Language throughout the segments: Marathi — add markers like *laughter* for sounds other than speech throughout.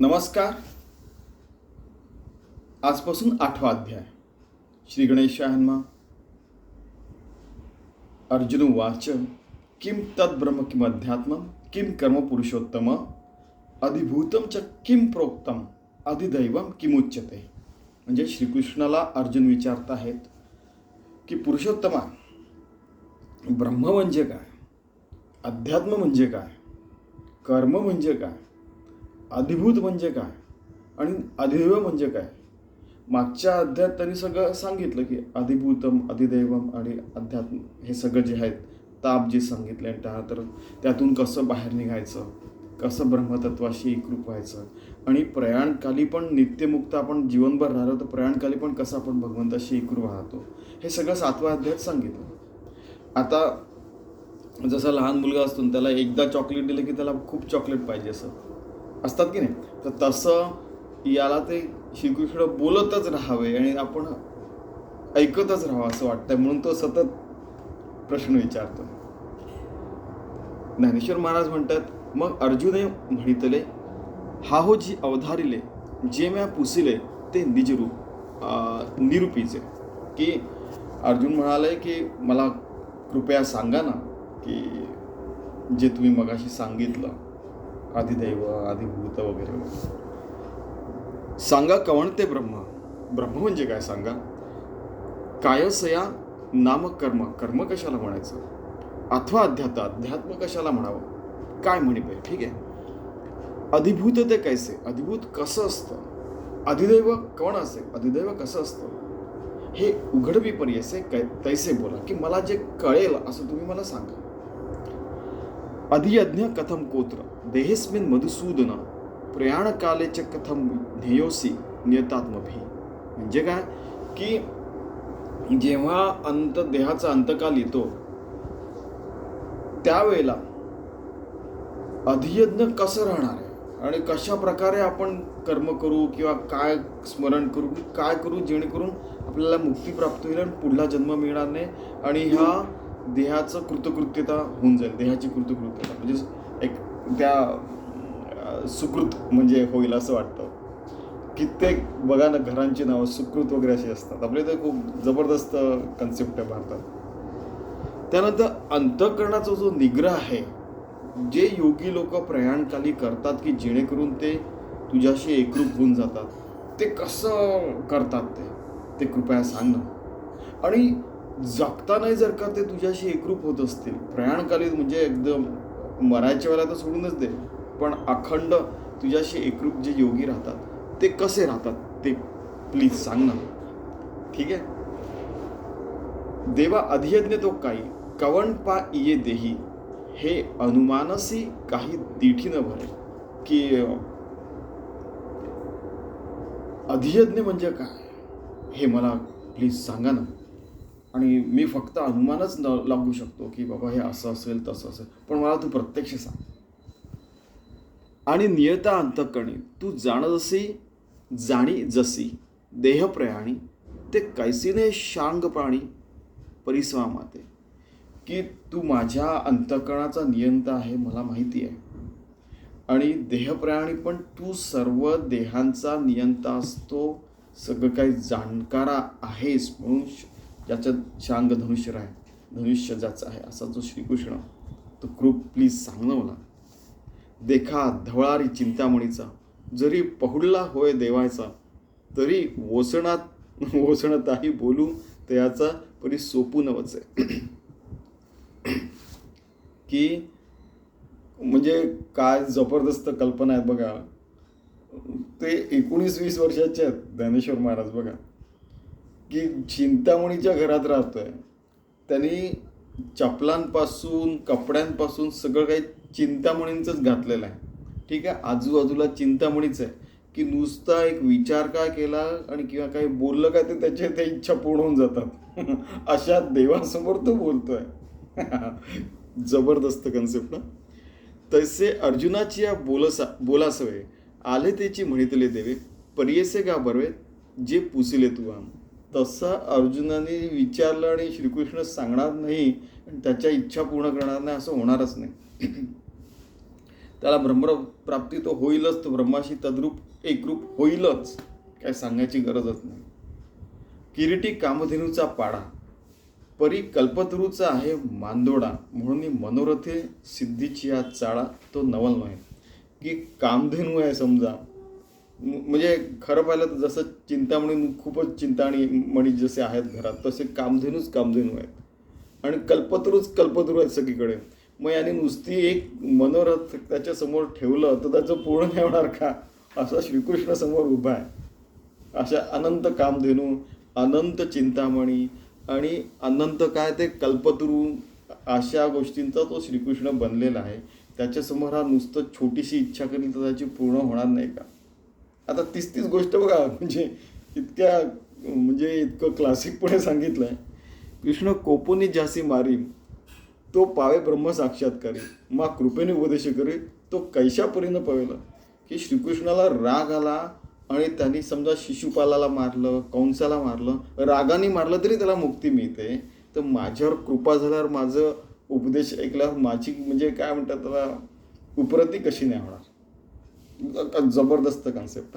नमस्कार. आजपासून आठवा अध्याय. श्री गणेशायन्मा अर्जुन वाच किम तद्ब्रह्म किम अध्यात्म किम कर्म पुरुषोत्तम अधिभूतम च किम प्रोक्तम अधिदैवम किमुच्यते म्हणजे श्रीकृष्णाला अर्जुन विचारत आहेत की पुरुषोत्तमा ब्रह्म म्हणजे काय? अध्यात्म म्हणजे काय? कर्म म्हणजे काय? अधिभूत म्हणजे काय? आणि अधिदैव म्हणजे काय? मागच्या अध्यायात त्यांनी सगळं सांगितलं की अधिभूतम अधिदैवम आणि अध्यात्म हे सगळं जे आहेत ताप जे सांगितले आणि त्यानंतर त्यातून कसं बाहेर निघायचं? कसं ब्रह्मतत्वाशी एकरूप व्हायचं? आणि प्रयाणकाली पण नित्यमुक्त आपण जीवनभर राहिलो तर प्रयाणकाली पण कसं आपण भगवंताशी एकरूप राहतो? हे सगळं सातव्या अध्यायात सांगितलं. आता जसा लहान मुलगा असतो त्याला एकदा चॉकलेट दिलं की त्याला खूप चॉकलेट पाहिजे असं. असतात की नाही? तर तसं याला ते श्रीकृष्ण बोलतच राहावे आणि आपण ऐकतच राहावं असं वाटतंय. म्हणून तो सतत प्रश्न विचारतो. ज्ञानेश्वर महाराज म्हणतात मग अर्जुने म्हणितले हा हो जी अवधारिले जे म्या पुसिले ते निजरूप निरुपीचे निरूपीचे. की अर्जुन म्हणाले की मला कृपया सांगा ना की जे तुम्ही मगाशी सांगितलं आदिदैव आदिभूत वगैरे. सांगा कवण ते ब्रह्म? ब्रह्म म्हणजे काय सांगा? कायसया नाम कर्म. कर्म कशाला म्हणायचं? अथवा अध्यात्म. अध्यात्म कशाला म्हणावं? काय म्हणे पाहिजे ठीक आहे. अधिभूत ते कैसे? अधिभूत कसं असतं? अधिदैव कोण असे? अधिदैव कसं असतं? हे उघडवी पर्यसे कै तैसे बोला की मला जे कळेल असं तुम्ही मला सांगा. अधियज्ञ कथम कोत्र? देहेस्मिन मधुसूदन। प्रयाणकाले च कथम ध्येयोसी नियतात्मभी? म्हणजे काय? की जेव्हा अंत देहाचा अंतकाल येतो त्यावेळेला अधियज्ञ कसं राहणार आहे? आणि कशा प्रकारे आपण कर्म करू किंवा काय स्मरण करू की काय करू जेणेकरून आपल्याला मुक्ती प्राप्त होईल आणि पुढला जन्म मिळणार नाही? आणि ह्या देहाचं कृतकृत्यता होऊन जाईल देहाची कृतकृत्यता. म्हणजे एक त्या सुकृत म्हणजे होईल असं वाटतं. कित्येक बघा ना घरांची नावं सुकृत वगैरे अशी असतात. आपल्या इथं खूप जबरदस्त कन्सेप्ट आहे भारतात. त्यानंतर अंतःकरणाचा जो निग्रह आहे जे योगी लोक प्रयाणकाली करतात की जेणेकरून ते तुझ्याशी एकरूप होऊन जातात ते कसं करतात ते? ते कृपया सांग ना. आणि जगतानाही जर का ते तुझ्याशी एकरूप होत असतील. प्रयाणकाली म्हणजे एकदम मरायच्या वेळेला तर सोडूनच दे पण अखंड तुझ्याशी एकरूप जे योगी राहतात ते कसे राहतात ते प्लीज सांग ना. ठीक आहे? देवा अधियज्ञ तो काही कवण पा इये देही. हे अनुमानसी काही दिठी न भरे. की अधियज्ञ म्हणजे काय? हे मला प्लीज सांगा ना. आणि मी फक्त अनुमानच न लागू शकतो की बाबा हे असं असेल तसं असेल. पण मला तू प्रत्यक्ष सांग. आणि नियता अंतकणी तू जाण जशी जाणी जसी देहप्रयाणी ते कैसीने शांग प्राणी परिसवा माते. की तू माझ्या अंतकणाचा नियंता आहे मला माहिती आहे. आणि देहप्रयाणी पण तू सर्व देहांचा नियंता असतो सगळं काही जाणकारा आहेस म्हणून श- शांग धनुष्य आहे धनुष्य ज्याचा आहे असा जो श्रीकृष्ण तो कृप प्लीज सांग ना मला देखा धवळारी चिंतामणीचा जरी पहुडला होय देवायचा तरी वसणात वसणताही बोलू त्याचा परी सोपू आहे. की म्हणजे काय जबरदस्त कल्पना आहेत बघा. ते एकोणीस वीस वर्षाचे आहेत ज्ञानेश्वर महाराज बघा. की चिंतामणीच्या घरात राहतोय. त्यांनी चपलांपासून कपड्यांपासून सगळं काही चिंतामणींचंच घातलेलं आहे. ठीक आहे? आजूबाजूला चिंतामणीच आहे. की नुसता एक विचार काय केला आणि किंवा काही बोललं काय ते त्याच्या त्या इच्छा पूर्ण होऊन जातात. *laughs* अशा देवासमोर तो बोलतोय. *laughs* जबरदस्त कन्सेप्ट ना तसे अर्जुनाची या बोलसा बोलासवे आले त्याची म्हणितले देवे परियसे का बरवे जे पुसिले तू आम. तसं अर्जुनाने विचारलं आणि श्रीकृष्ण सांगणार नाही आणि त्याच्या इच्छा पूर्ण करणार नाही असं होणारच नाही. त्याला ब्रह्मप्राप्ती तो होईलच तो ब्रह्माशी तद्रूप एकरूप होईलच काय सांगायची गरजच नाही. किरीटी कामधेनूचा पाडा परी कल्पतरूचा आहे मांदोडा म्हणून मनोरथे सिद्धीची हा चाळा तो नवल नाही की कामधेनू आहे समजा. म्हणजे खरं पाहिलं तर जसं चिंतामणी खूपच चिंतामणी मणी जसे आहेत घरात तसे कामधेनूच कामधेनू आहेत. आणि कल्पतरूच कल्पतरू आहेत सगळीकडे. मग याने नुसती एक मनोरथ त्याच्यासमोर ठेवलं तर त्याचं पूर्ण नाही होणार का? असा श्रीकृष्ण समोर उभा आहे. अशा अनंत कामधेनू अनंत चिंतामणी आणि अनंत काय ते कल्पतरू अशा गोष्टींचा तो श्रीकृष्ण बनलेला आहे. त्याच्यासमोर हा नुसतं छोटीशी इच्छा करेल तर त्याची पूर्ण होणार नाही का? आता तीस तीस गोष्ट बघा म्हणजे इतक्या म्हणजे इतकं क्लासिकपणे सांगितलं आहे कृष्ण कोपोनी जासी मारी तो पावे ब्रह्म साक्षात्कारी. मा कृपेने उपदेश करी तो कैशापरीनं पवेला. की श्रीकृष्णाला राग आला आणि त्यांनी समजा शिशुपालाला मारलं कंसाला मारलं रागाने मारलं तरी त्याला मुक्ती मिळते. तर माझ्यावर कृपा झाल्यावर माझं उपदेश ऐकल्यावर माझी म्हणजे काय म्हणतात त्याला उपरती कशी नाही होणार? जबरदस्त कन्सेप्ट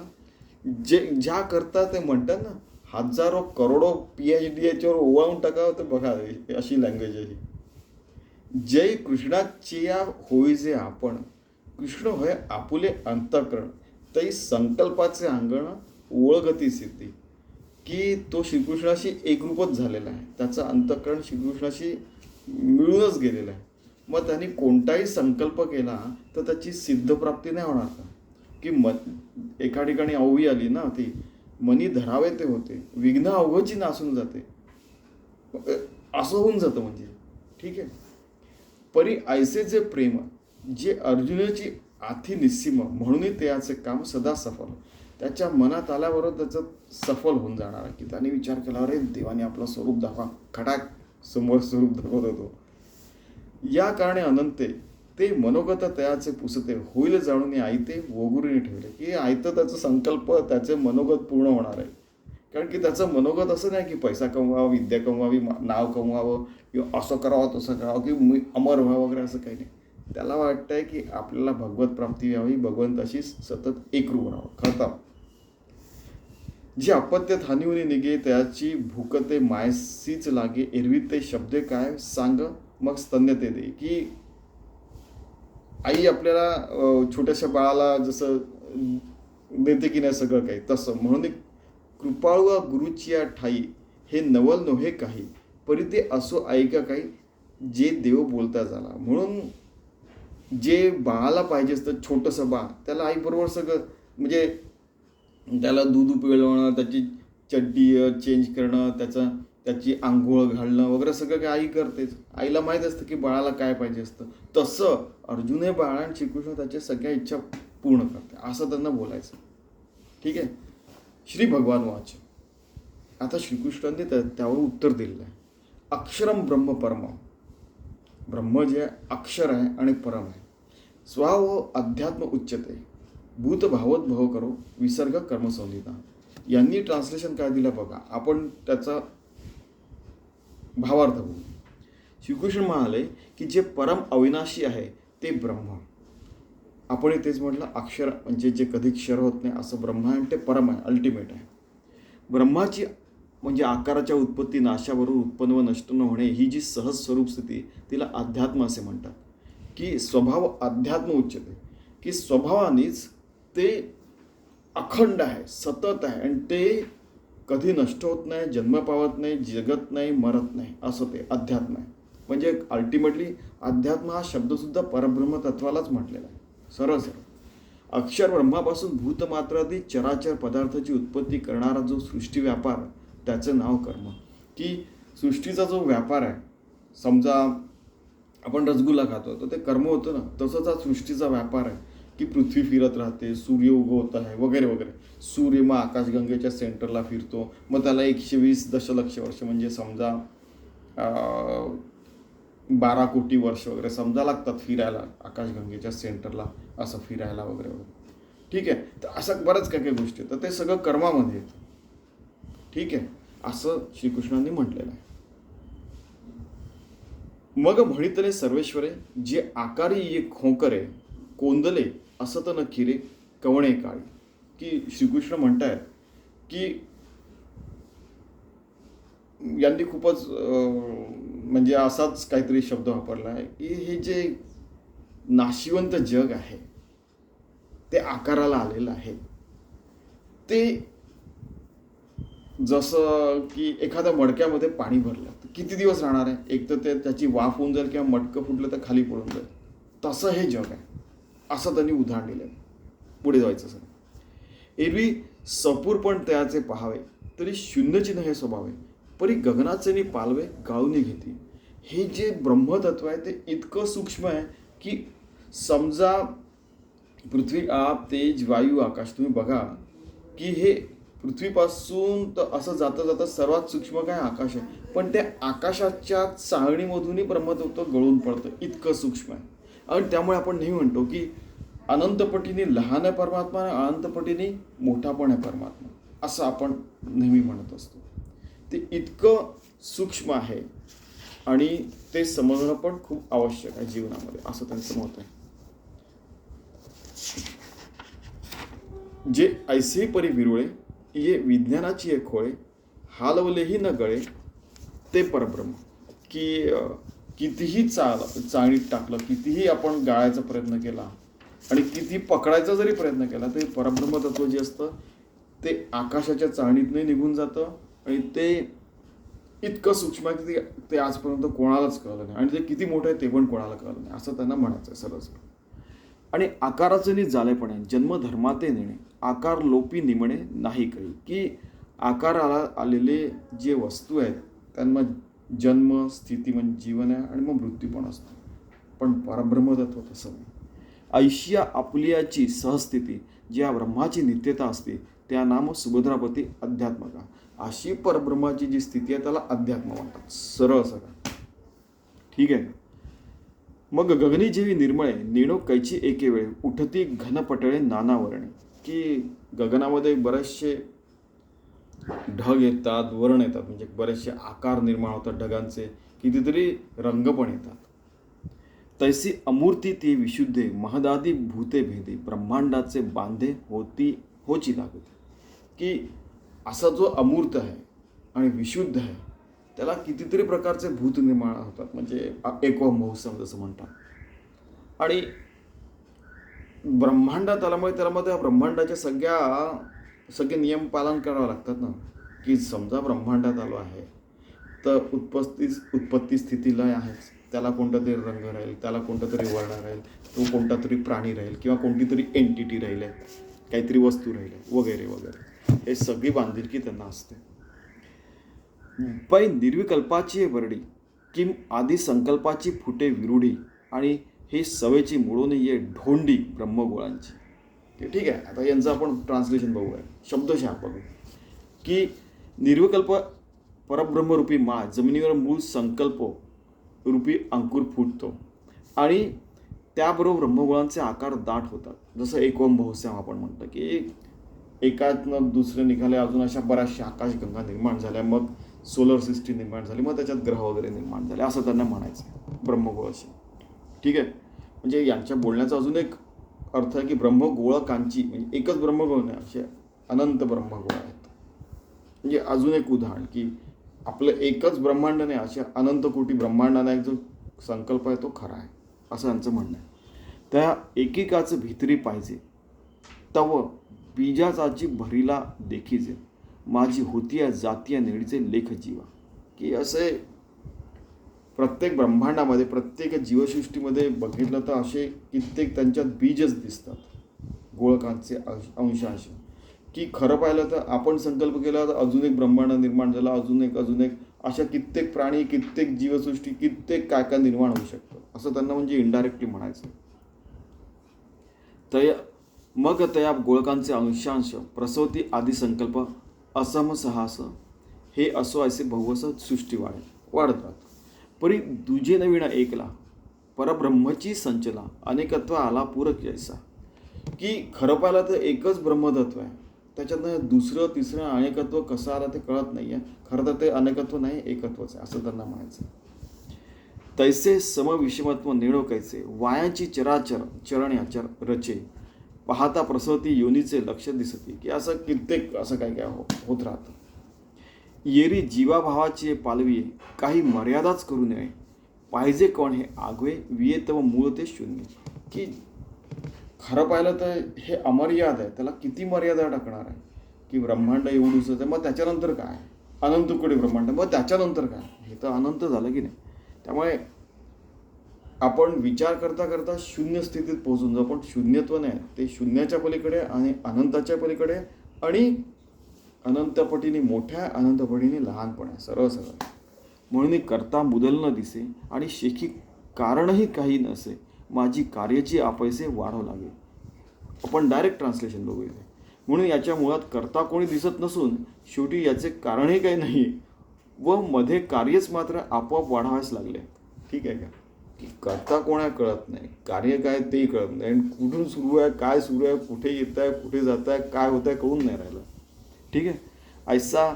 जे ज्या करता ते म्हणतात ना हजारो करोडो पी एच डी याच्यावर ओवाळून टाकावं तर बघा अशी लँग्वेज आहे ही. जय कृष्णाचिया होई जे आपण. कृष्ण होय आपुले अंतकरण. तई संकल्पाचे अंगण ओळगती सिद्धी. की तो श्रीकृष्णाशी एकरूपच झालेला आहे. त्याचं अंतकरण श्रीकृष्णाशी मिळूनच गेलेलं आहे. मग त्यांनी कोणताही संकल्प केला तर त्याची सिद्धप्राप्ती नाही होणार का? की म एका ठिकाणी अववी आली ना ती मनी धरावे ते होते. विघ्न अवघची नासून जाते. असं होऊन जातं म्हणजे. ठीक आहे? परी ऐसे जे प्रेम जे अर्जुनाची आथी निस्सीम म्हणूनही त्याचे काम सदा सफल. त्याच्या मनात आल्याबरोबर त्याचं सफल होऊन जाणार. की त्याने विचार केला अरे देवाने आपलं स्वरूप दाखवा. खटाक समोर स्वरूप दाखवत होतो या कारणे अनंते ते मनोगत तयाचे पुसते होईल जाणून आयते वगुरीने ठेवले. की आयतं त्याचं संकल्प त्याचे मनोगत पूर्ण होणार आहे. कारण की त्याचं मनोगत असं नाही की पैसा कमवावा विद्या कमवावी नाव कमवावं किंवा असं करावं तसं करावं की मी अमर व्हावं वगैरे असं काही नाही. त्याला वाटतंय की आपल्याला भगवत प्राप्ती व्हावी भगवंताशी सतत एकरूप राहावं. खरं जी अपत्यत थानिवनी निघे त्याची भूकते मायसीच लागे एरवी ते शब्द काय सांग मग स्तन्य ते दे. की आई आपल्याला छोट्याशा बाळाला जसं देते की नाही सगळं काही तसं. म्हणून एक कृपाळू गुरुची या ठाई हे नवल नव्हे काही परी ते असो ऐका काही जे देव बोलता झाला. म्हणून जे बाळाला पाहिजे असतं छोटंसं बाळ त्याला आईबरोबर सगळं म्हणजे त्याला दूध पिळवणं त्याची चड्डी चेंज करणं त्याचं त्याची आंघोळ घालणं वगैरे सगळं काही आई करतेच. आईला माहीत असतं की बाळाला काय पाहिजे असतं. तसं अर्जुन हे बाळा आणि श्रीकृष्ण त्याच्या सगळ्या इच्छा पूर्ण करते असं त्यांना बोलायचं. ठीक आहे? श्री भगवान वाच. आता श्रीकृष्णांनी त्या त्यावर उत्तर दिलेलं आहे अक्षरम ब्रह्म परम. ब्रह्म जे आहे, अक्षर आहे आणि परम आहे. स्वाव अध्यात्म उच्चते भूत भावत भव करो विसर्ग कर्मसंहिता. यांनी ट्रान्सलेशन काय दिलं बघा? आपण त्याचा भावार्थ बघू श्रीकृष्ण म्हणाले की जे परम अविनाशी आहे ते ब्रह्म. आपण तेच म्हटलं अक्षर म्हणजे जे कधी क्षर होत नाही असं ब्रह्म आहे आणि ते परम आहे अल्टिमेट आहे. ब्रह्माची म्हणजे आकाराच्या उत्पत्ती नाशाबरोबर उत्पन्न व नष्ट न होणे ही जी सहज स्वरूप स्थिती तिला अध्यात्म असे म्हणतात. की स्वभाव अध्यात्म उच्चते. की स्वभावानेच ते अखंड आहे सतत आहे आणि ते कधी नष्ट होत नाही जन्म पावत नाही जगत नाही मरत नाही असं ते अध्यात्म आहे. म्हणजे अल्टिमेटली अध्यात्म हा शब्दसुद्धा परब्रह्म तत्वालाच म्हटलेला आहे. सरळ सरळ. अक्षर ब्रह्मापासून भूतमात्रादी चराचर पदार्थाची उत्पत्ती करणारा जो सृष्टी व्यापार त्याचं नाव कर्म. की सृष्टीचा जो व्यापार आहे समजा आपण रसगुल्ला खातो तर ते कर्म होतं ना. तसंच हा सृष्टीचा व्यापार आहे. की पृथ्वी फिरत राहते सूर्य उगवत आहे वगैरे वगैरे. सूर्य मग आकाशगंगेच्या सेंटरला फिरतो. मग त्याला एकशे वीस दशलक्ष वर्ष म्हणजे समजा बारा कोटी वर्ष वगैरे समजा लागतात फिरायला आकाशगंगेच्या सेंटरला असं फिरायला वगैरे वगैरे. ठीक आहे? तर असं बऱ्याच काय काही गोष्टी आहेत. तर ते सगळं कर्मामध्ये येतं. ठीक आहे? असं श्रीकृष्णांनी म्हटलेलं आहे. मग म्हणितले सर्वेश्वरे जे आकारी ये खोकरे कोंदले असं तर नक्की रे कवणे काळी. की श्रीकृष्ण म्हणतायत की यांनी खूपच म्हणजे असाच काहीतरी शब्द वापरला आहे. की हे जे नाशिवंत जग आहे ते आकाराला आलेलं आहे. ते जसं की एखाद्या मडक्यामध्ये पाणी भरलं तर किती दिवस राहणार आहे? एक तर ते त्याची वाफ होऊन जाईल किंवा मटकं फुटलं तर खाली पडून जाईल. तसं हे जग आहे. असं त्यांनी उदाहरण दिलं. पुढे जायचं सर. एरवी सपूर पण त्याचे पहावे तरी शून्यचिन्ह हे स्वभाव. आहे परी गगनाचे नि पालवे गाळून घेते. हे जे ब्रह्मतत्व आहे ते इतकं सूक्ष्म आहे की समजा पृथ्वी आप तेज वायू आकाश तुम्ही बघा की हे पृथ्वीपासून तर असं जाता जाता सर्वात सूक्ष्म काय आकाश आहे. पण त्या आकाशाच्या चाळणीमधूनही ब्रह्मतत्व गळून पडतं इतकं सूक्ष्म आहे. आणि त्यामुळे आपण नेहमी म्हणतो की अनंतपटीने लहान आहे परमात्मा आणि अनंतपटीने मोठा पण आहे परमात्मा. असं आपण नेहमी म्हणत असतो. ते इतकं सूक्ष्म आहे आणि ते समजणं पण खूप आवश्यक आहे जीवनामध्ये असं त्यांचं मत आहे. जे ऐसे परी विरुळे ये विज्ञानाची एक खोळे हालवलेही न गळे ते परब्रह्म. की कितीही चाल चाळणीत टाकलं कितीही आपण गाळायचा प्रयत्न केला आणि किती पकडायचा जरी प्रयत्न केला तरी परब्रह्म तत्व जे असतं ते आकाशाच्या चाळणीतनंही निघून जातं आणि ते इतकं सूक्ष्म आहे की ते ते आजपर्यंत कोणालाच कळलं नाही. आणि ते किती मोठं आहे ते पण कोणाला कळलं नाही असं त्यांना म्हणायचं आहे सरळ आणि आकाराचं नि जाळेपणे जन्मधर्माते नेणे आकार लोपी निमणे नाही काही की आकाराला आलेले जे वस्तू आहेत त्यांना जन्म स्थिती म्हणजे जीवन आहे आणि मग मृत्यू पण असतो. पण परब्रह्मतत्व तसं नाही. ऐशिया आपुलियाची सहस्थिती ज्या ब्रह्माची नित्यता असते त्या नाम सुभद्रापती अध्यात्मका अशी परब्रह्माची जी स्थिती आहे त्याला अध्यात्म म्हणतात. सरळ सरळ ठीक आहे मग गगनी जेवी निर्मळे नेणो कैची एके वेळे उठती घनपटळे नानावरणे. की गगनामध्ये बरेचसे ढग येतात वर्ण येतात म्हणजे बरेचसे आकार निर्माण होतात ढगांचे कितीतरी रंग पण येतात. तैसी अमूर्ती ती विशुद्धे महदादी भूते भेदे ब्रह्मांडाचे बांधे होती होची लागते. की असा जो अमूर्त आहे आणि विशुद्ध आहे त्याला कितीतरी प्रकारचे भूत निर्माण होतात म्हणजे एको महोत्सव जसं म्हणतात. आणि ब्रह्मांडात आल्यामुळे त्याला मग ब्रह्मांडाच्या सगळ्या सगळे नियम पालन करावं लागतात ना? की समजा ब्रह्मांडात आलो आहे तर उत्पत्ती उत्पत्ती स्थिती लय आहेच त्याला कोणता तरी रंग राहील त्याला कोणता तरी वर्ण राहील तो कोणता तरी प्राणी राहील किंवा कोणती तरी एंटिटी राहील काहीतरी वस्तू राहील वगैरे वगैरे. हे सगळी बांधिलकी त्यांना असते. पै निर्विकल्पाची वरडी किम आदी संकल्पाची फुटे विरुढी आणि हे सवेची मुळून ये ढोंडी ब्रह्मगोळांची. ठीक आहे. आता यांचं आपण ट्रान्सलेशन बघूया. शब्दशः बघू. की निर्विकल्प परब्रह्मरूपी मा जमिनीवर मूळ संकल्प रूपी अंकुर फुटतो. आणि त्याबरोबर ब्रह्मगुळांचे आकार दाट होतात. जसं एकोम बहुस्याम आपण म्हणतो की एकातनं दुसरं निघाले अजून अशा बऱ्याचशा आकाशगंगा निर्माण झाल्या मग सोलर सिस्टीम निर्माण झाली मग त्याच्यात ग्रह वगैरे निर्माण झाले असं त्यांना म्हणायचं ब्रह्मगोळाशी ठीक आहे? म्हणजे यांच्या बोलण्याचा अजून एक अर्थ आहे की ब्रह्मगोळकांची म्हणजे एकच ब्रह्मगोळ नाही असे अनंत ब्रह्मगोळ आहेत. म्हणजे अजून एक उदाहरण की आपलं एकच ब्रह्मांड नाही असे अनंत कोटी ब्रह्मांडाला एक जो संकल्प आहे तो खरा आहे असं यांचं म्हणणं आहे. त्या एकेकाचं भितरी पाहिजे तव बीजाचाची भरीला देखीचे माझी होती या जाती आहे नेडीचे लेखजीवा. की असे प्रत्येक ब्रह्मांडामध्ये प्रत्येक जीवसृष्टीमध्ये बघितलं तर असे कित्येक त्यांच्यात बीजच दिसतात. गोळकांचे अंश अंशांश. की खरं पाहिलं तर आपण संकल्प केला तर अजून एक ब्रह्मांड निर्माण झाला अजून एक अजून एक अशा कित्येक प्राणी कित्येक जीवसृष्टी कित्येक काय काय निर्माण होऊ शकतं? असं त्यांना म्हणजे इनडायरेक्टली म्हणायचं. तय मग तया गोळकांचे अंशांश प्रसवती आदी संकल्प असमसहास हे असो असे बहुवस सृष्टी वाढ वाढतात. परी दुजे नवीन एकला परब्रह्मची संचला अनेकत्व आला पूरक जैसा की खरं पाहिलं तर एकच ब्रह्मतत्व आहे. त्याच्यातनं दुसरं तिसरं अनेकत्व कसं आलं ते कळत नाही आहे खरं तर ते अनेकत्व नाही एकत्वच आहे असं त्यांना म्हणायचं तैसे समविषमत्व निळोकायचे वायाची चराचर चरण चर रचे. पाहता प्रसवती योनीचे लक्ष दिसते. की असं कित्येक असं काय काय हो होत राहतं. येरी जीवाभावाची पालवी काही मर्यादाच करू नये. पाहिजे कोण हे आगवे विये व मूळ ते शून्य. की खरं पाहिलं तर हे अमर्याद आहे. त्याला किती मर्यादा टाकणार आहे? की ब्रह्मांड एवढूच आहे मग त्याच्यानंतर काय? अनंतकडे ब्रह्मांड मग त्याच्यानंतर काय? हे तर अनंत झालं की नाही? त्यामुळे आपण विचार करता करता शून्य स्थितीत पोहोचून जाऊ. पण शून्यत्व नाही. ते शून्याच्या पलीकडे आणि अनंताच्या पलीकडे आणि अनंतपटीने मोठ्या अनंतपटीने लहानपण आहे सरळ सरळ म्हणून करता मुदल न दिसे आणि शेखी कारणही काही नसे माझी कार्याची आपैसे वाढव लागे. आपण डायरेक्ट ट्रान्सलेशन बघूया. म्हणून याच्या मुळात करता कोणी दिसत नसून शेवटी याचे कारणही काही नाही व मध्ये कार्यच मात्र आपोआप वाढावेच लागले. ठीक आहे का? की करता कोणा कळत नाही कार्य काय तेही कळत नाही. आणि कुठून सुरू आहे काय सुरू आहे कुठे येत आहे कुठे जात आहे काय होत आहे कळून नाही राहिलं. ठीक आहे? ऐसा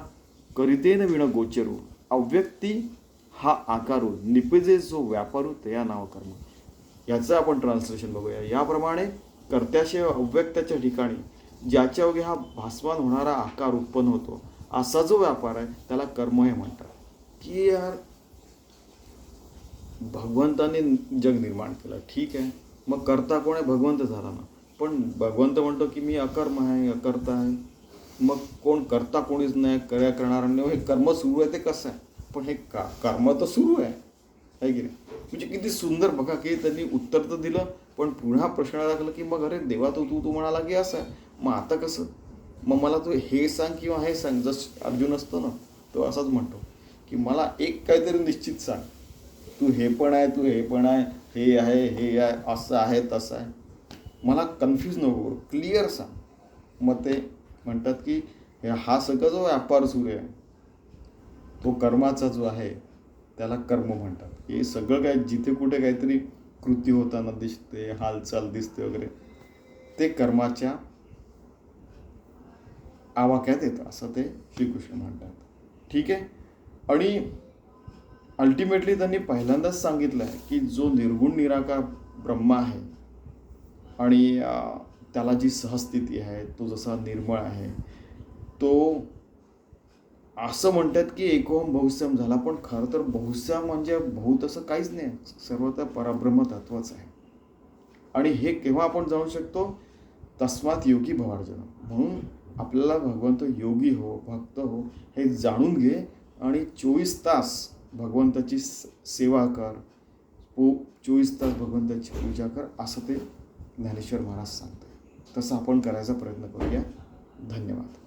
करितेन विण गोचरू. अव्यक्ती हा आकारू निपजे जो व्यापारू तया नाव कर्म. याचं आपण ट्रान्सलेशन बघूया. याप्रमाणे कर्त्याशिवाय अव्यक्ताच्या ठिकाणी ज्याच्या योगे हा भासमान होणारा आकार उत्पन्न होतो असा जो व्यापार आहे त्याला कर्म हे म्हणतात. की यार भगवंताने जग निर्माण केलं ठीक आहे? मग करता कोण आहे? भगवंत झाला ना. पण भगवंत म्हणतो की मी अकर्म आहे अकर्ता आहे. मग कोण करता कोणीच नाही कर्या करणार नाही. हे कर्म सुरू आहे ते कसं आहे? पण हे का कर्म तर सुरू आहे. आहे की नाही? म्हणजे किती सुंदर बघा की त्यांनी उत्तर तर दिलं पण पुन्हा प्रश्न लागला की मग अरे देवा तू तू तू म्हणाला की असं आहे. मग आता कसं? मग मला तू हे सांग किंवा हे सांग. जस अर्जुन असतो ना तो असाच म्हणतो की मला एक काहीतरी निश्चित सांग. तू हे पण आहे तू हे पण आहे हे आहे हे आहे असं आहे तसं आहे. मला कन्फ्यूज नको क्लिअर सांग. मग ते म्हणतात की हा सगळा जो व्यापार सुरू आहे तो कर्माचा जो आहे त्याला कर्म म्हणतात. हे सगळं काय जिथे कुठे काहीतरी कृती होताना दिसते हालचाल दिसते वगैरे ते कर्माच्या आवाक्यात येतं असं ते श्रीकृष्ण म्हणतात. ठीक आहे? आणि अल्टिमेटली त्यांनी पहिल्यांदाच सांगितलं आहे की जो निर्गुण निराकार ब्रह्मा आहे आणि त्याला जी सहस्थिती आहे तो जसा निर्मळ आहे तो असं म्हणतात की एकोम बहुस्यम झाला पण खरं तर बहुस्यम म्हणजे बहुत असं काहीच नाही. सर्व तर तत्वच आहे. आणि हे केव्हा आपण जाणू शकतो? तस्मात योगी भवार्जन. म्हणून आपल्याला भगवंत योगी हो भक्त हो हे जाणून घे आणि चोवीस तास भगवंताची सेवा कर. पो चोवीस तास भगवंताची पूजा कर असं ते ज्ञानेश्वर महाराज सांगतात. तसं आपण करायचा प्रयत्न करूया. धन्यवाद.